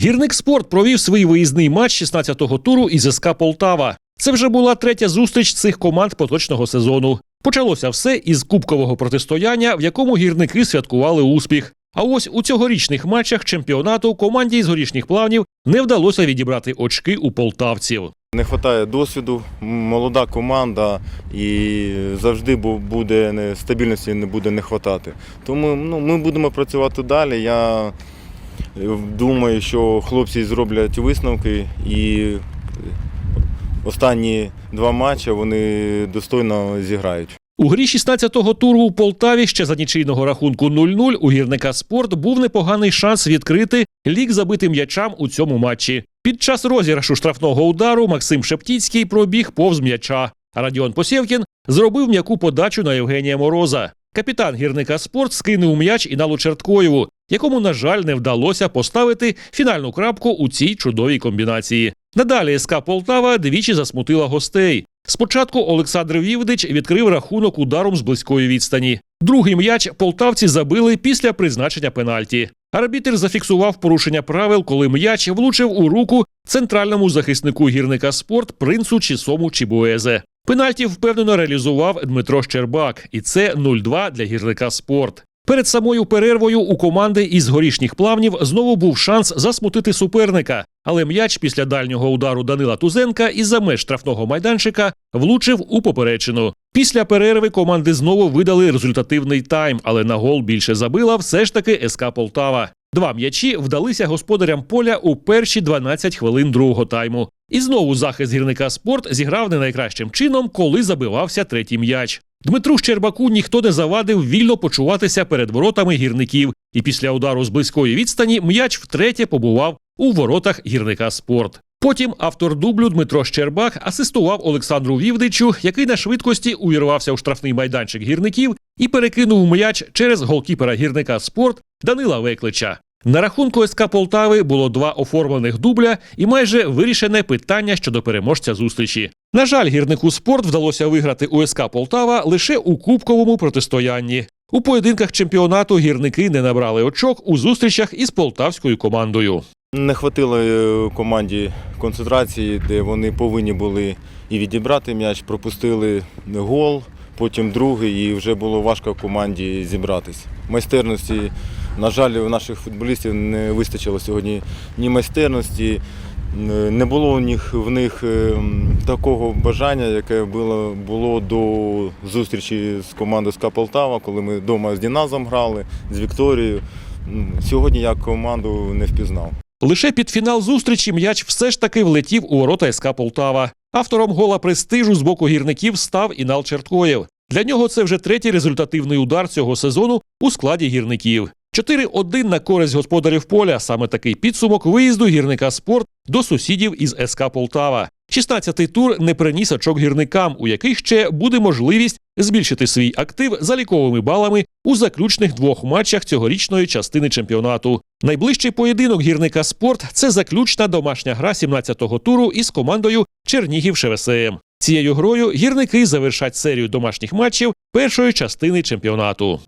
Гірник спорт провів свій виїзний матч 16-го туру із СК Полтава. Це вже була третя зустріч цих команд поточного сезону. Почалося все із кубкового протистояння, в якому гірники святкували успіх. А ось у цьогорічних матчах чемпіонату команді із горішніх плавнів не вдалося відібрати очки у полтавців. Не вистачає досвіду, молода команда і завжди буде стабільності не буде не вистачати. Тому ну, ми будемо працювати далі. Я думаю, що хлопці зроблять висновки і останні два матчі вони достойно зіграють. У грі 16-го туру у Полтаві ще за нічийного рахунку 0-0 у гірника спорт був непоганий шанс відкрити лік забитим м'ячам у цьому матчі. Під час розіграшу штрафного удару Максим Шептіцький пробіг повз м'яча. Радіон Посєвкін зробив м'яку подачу на Євгенія Мороза. Капітан гірника спорт скинув м'яч Іналу Черткоєву, якому, на жаль, не вдалося поставити фінальну крапку у цій чудовій комбінації. Надалі СК Полтава двічі засмутила гостей. Спочатку Олександр Вівдич відкрив рахунок ударом з близької відстані. Другий м'яч полтавці забили після призначення пенальті. Арбітр зафіксував порушення правил, коли м'яч влучив у руку центральному захиснику гірника спорт принцу Чісому Чібуезе. Пенальті впевнено реалізував Дмитро Щербак, і це 0-2 для гірника спорт. Перед самою перервою у команди із горішніх плавнів знову був шанс засмутити суперника, але м'яч після дальнього удару Данила Тузенка із за меж штрафного майданчика влучив у поперечину. Після перерви команди знову видали результативний тайм, але на гол більше забила все ж таки СК Полтава. Два м'ячі вдалися господарям поля у перші 12 хвилин другого тайму. І знову захист гірника спорт зіграв не найкращим чином, коли забивався третій м'яч. Дмитру Щербаку ніхто не завадив вільно почуватися перед воротами гірників, і після удару з близької відстані м'яч втретє побував у воротах гірника спорт. Потім автор дублю Дмитро Щербак асистував Олександру Вівдичу, який на швидкості увірвався у штрафний майданчик гірників і перекинув м'яч через голкіпера гірника спорт Данила Веклича. На рахунку СК Полтави було два оформлених дубля і майже вирішене питання щодо переможця зустрічі. На жаль, гірнику спорт вдалося виграти у СК Полтава лише у кубковому протистоянні. У поєдинках чемпіонату гірники не набрали очок у зустрічах із полтавською командою. Не хватило е, команді концентрації, де вони повинні були і відібрати м'яч, пропустили гол, потім другий, і вже було важко команді зібратись. Майстерності, на жаль, у наших футболістів не вистачило сьогодні ні майстерності, не було в них е, такого бажання, яке було, було до зустрічі з командою СКА Полтава, коли ми вдома з Діназом грали, з Вікторією. Сьогодні я команду не впізнав. Лише під фінал зустрічі м'яч все ж таки влетів у ворота СК Полтава. Автором гола престижу з боку гірників став Інал Черткоєв. Для нього це вже третій результативний удар цього сезону у складі гірників. 4-1 на користь господарів поля. Саме такий підсумок виїзду гірника спорт до сусідів із СК Полтава. 16-й тур не приніс очок гірникам, у яких ще буде можливість збільшити свій актив заліковими балами у заключних двох матчах цьогорічної частини чемпіонату. Найближчий поєдинок гірника спорт це заключна домашня гра 17-го туру із командою Чернігів ШВСМ. Цією грою гірники завершать серію домашніх матчів першої частини чемпіонату.